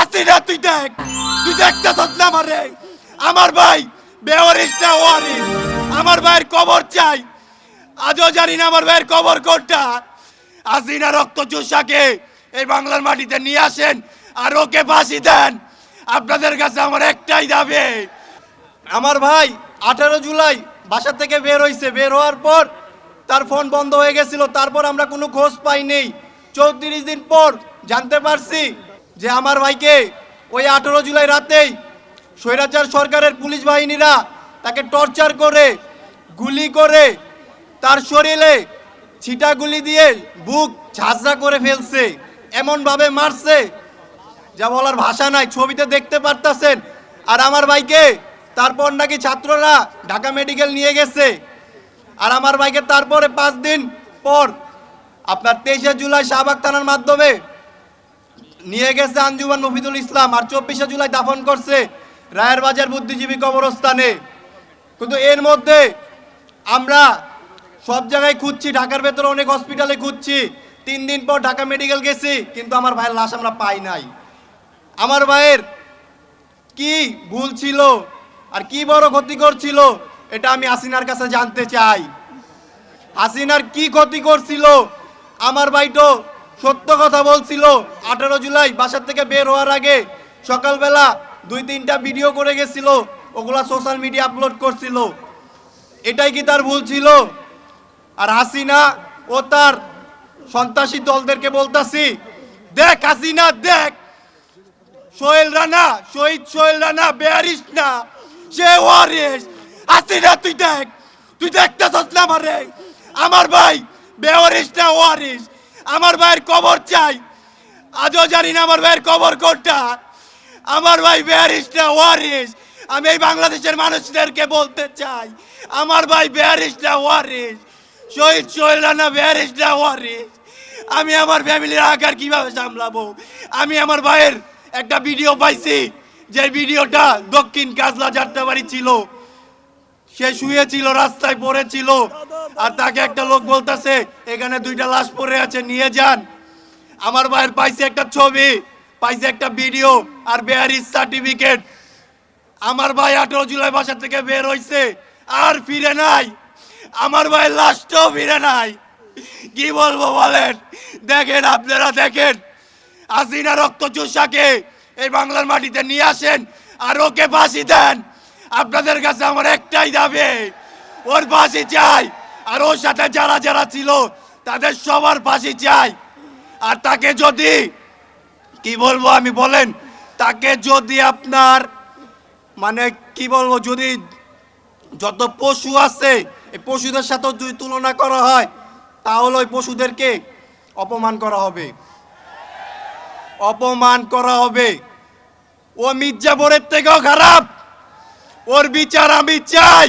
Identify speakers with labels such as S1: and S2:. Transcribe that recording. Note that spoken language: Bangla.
S1: আসি না তুই দেখ, তুই দেখতেছস না আমারে আমার ভাই বেওয়ারিসটা ওয়ারিস আমার ভাইয়ের কবর চাই। আজও জানি না আমার ভাইয়ের কবর কোনটা। আসিনা রক্ত চুষাকে এই বাংলার মাটিতে নিয়ে আসেন আর ওকে ফাঁসি দেন। আপনাদের কাছে আমার একটাই দাবি।
S2: আমার ভাই আঠারো জুলাই বাসা থেকে বের হইছে। বের হওয়ার পর তার ফোন বন্ধ হয়ে গেছিল, তারপর আমরা কোনো খোঁজ পাইনি। চৌত্রিশ দিন পর জানতে পারছি যে আমার ভাইকে ওই আঠারো জুলাই রাতেই স্বৈরাচার সরকারের পুলিশ বাহিনীরা তাকে টর্চার করে, গুলি করে, তার শরীরে ছিটা গুলি দিয়ে বুক ঝাঁঝরা করে ফেলছে, এমনভাবে মারছে, যা বলার ভাষা নাই, ছবিতে দেখতে পারতাছেন। আর আমার ভাইকে তারপর নাকি ছাত্ররা ঢাকা মেডিকেল নিয়ে গেছে। আর আমার ভাইকে তারপরে পাঁচ দিন পর, আপনার তেইশে জুলাই শাহবাগ থানার মাধ্যমে নিয়ে গেছে আঞ্জুমান মফিদুল ইসলাম আর চব্বিশে জুলাই দাফন করছে রায়ের বাজার বুদ্ধিজীবী কবরস্থানে। কিন্তু এর মধ্যে আমরা সব জায়গায় খুঁজছি, ঢাকার ভেতরে অনেক হসপিটালে খুঁজছি। তিন দিন পর ঢাকা মেডিকেল গেছি, কিন্তু আমার ভাইয়ের লাশ আমরা পাই নাই। আমার ভাইয়ের কি ভুল ছিল আর কি বড় ক্ষতি করছিল, এটা আমি হাসিনার কাছে জানতে চাই। হাসিনার কি ক্ষতি করছিল, আমার ভাই তো সত্য কথা বলছিল, আঠারো জুলাই বাসার থেকে বের হওয়ার আগে সকালবেলা দুই তিনটা ভিডিও করে গেছিল, ওগুলা সোশ্যাল মিডিয়া আপলোড করছিল। এটাই কি তার ভুল ছিল? আর হাসিনা ও তার সন্ত্রাসী দলদেরকে বলতাছি,
S1: দেখ হাসিনা, দেখ, সোহেল রানা, শহীদ সোহেল রানা বেয়ারিস না, সে ওয়ারিস হাসিনা, তুই দেখ, তুই দেখতেছস না আমারে? ভাই বেওয়ারিস না ওয়ারিস আমার ভাইয়ের কবর চাই। আজও জানি না আমার ভাইয়ের কবর কোনটা। আমার ভাই বেয়ারিস ওয়ারিস আমি এই বাংলাদেশের মানুষদেরকে বলতে চাই, আমার ভাই বেয়ারিস ওয়ারিস শহীদ সোহেল রানা বেয়ারিস না ওয়ারিস আমি আমার ফ্যামিলির আকার কীভাবে সামলাবো? আমি আমার ভাইয়ের একটা ভিডিও পাইছি, যে ভিডিওটা দক্ষিণ কাজলা যাত্রাবাড়ি ছিল। সে শুয়েছিল, রাস্তায় পড়েছিল। আর তাকে একটা লোক বলতেছে, এখানে দুইটা লাশ পড়ে আছে, নিয়ে যান। আমার ভাইয়ের পাইছে একটা ছবি, পাইছে একটা ভিডিও আর বেয়ারিস সার্টিফিকেট আমার ভাই আঠারো জুলাই বাসা থেকে বের হইছে, আর ফিরে নাই। আমার ভাইয়ের লাশটাও ফিরে নাই। কি বলব বলেন? দেখেন আপনারা দেখেন আসিনা রক্ত চুষাকে এই বাংলার মাটিতে নিয়ে আসেন আর ওকে ফাঁসি দেন। আপনাদের কাছে আমার একটাই দাবি, ওর ফাঁসি চাই। আর ওর সাথে যারা যারা ছিল, তাদের সবার ফাঁসি চাই। আর তাকে যদি, কি বলব আমি বলেন, তাকে যদি আপনার মানে কি বলব, যদি যত পশু আছে, এই পশুদের সাথে যদি তুলনা করা হয়, তাহলে ওই পশুদেরকে অপমান করা হবে। অপমান করা হবে। ও মির্জাপুরের থেকেও খারাপ। ওর বিচার আমি চাই।